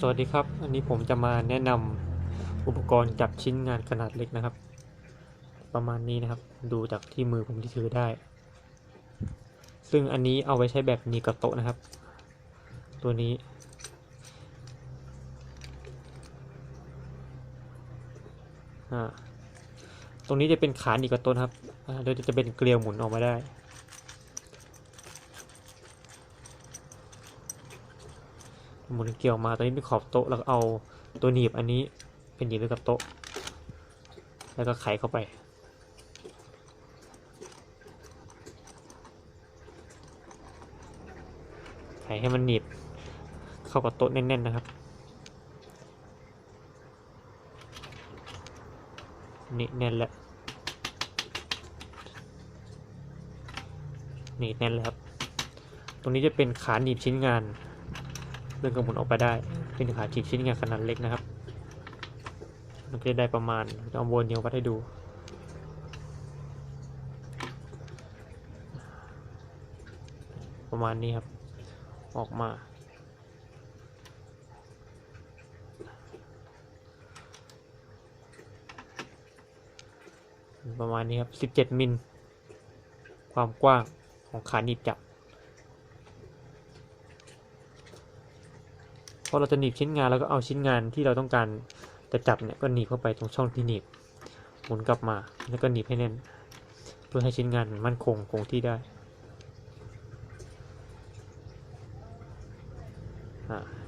สวัสดีครับอันนี้ผมจะมาแนะนำอุปกรณ์จับชิ้นงานขนาดเล็กนะครับ ประมาณนี้นะครับ ดูจากที่มือผมที่ถือได้ ซึ่งอันนี้เอาไว้ใช้แบบนีกับโตะนะครับ ตัวนี้ ตรงนี้จะเป็นขานีกับโตะนะครับโดยจะเป็นเกลียวหมุนออกมาได้ หมุนเกลียวมาตอนนี้เป็นขอบโต๊ะแล้วก็เอาตัวหนีบอันนี้เป็นหนีบไว้กับโต๊ะ แล้วก็ไขเข้าไปไขให้มันหนีบเข้ากับโต๊ะแน่นๆนะครับนี่แน่นแล้วนี่แน่นแล้วครับ ตรงนี้จะเป็นขาหนีบชิ้นงาน ลื่อนกระหมุนออกไปได้เป็นขาหนีบชิ้นงานขนาดเล็กนะครับ มันก็จะได้ประมาณเอาวนเดียววัดให้ดูประมาณนี้ครับ ออกมาประมาณนี้ครับ 17 มิล ความกว้างของขาหนีบจับ พอเราจะหนีบชิ้นงานแล้วก็เอาชิ้นงานที่เราต้องการจะจับเนี่ยก็หนีบเข้าไปตรงช่องที่หนีบ หมุนกลับมาแล้วก็หนีบให้แน่น เพื่อให้ชิ้นงานมั่นคงคงที่ได้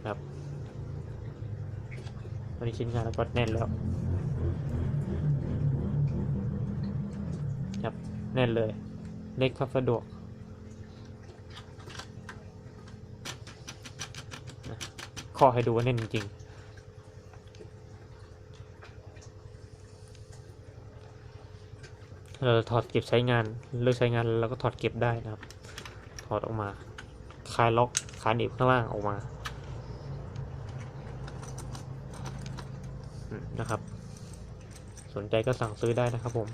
ครับตอนนี้ชิ้นงานแล้วก็แน่นแล้วครับแน่นเลย เล็กครับสะดวกนะ ข้อให้ดูว่าแน่นจริงเราถอดเก็บใช้งานเลิกใช้งานแล้วก็ถอดเก็บได้นะครับ ถอดออกมาคลายล็อกขาหนีบข้างล่างออกมานะครับ สนใจก็สั่งซื้อได้นะครับผม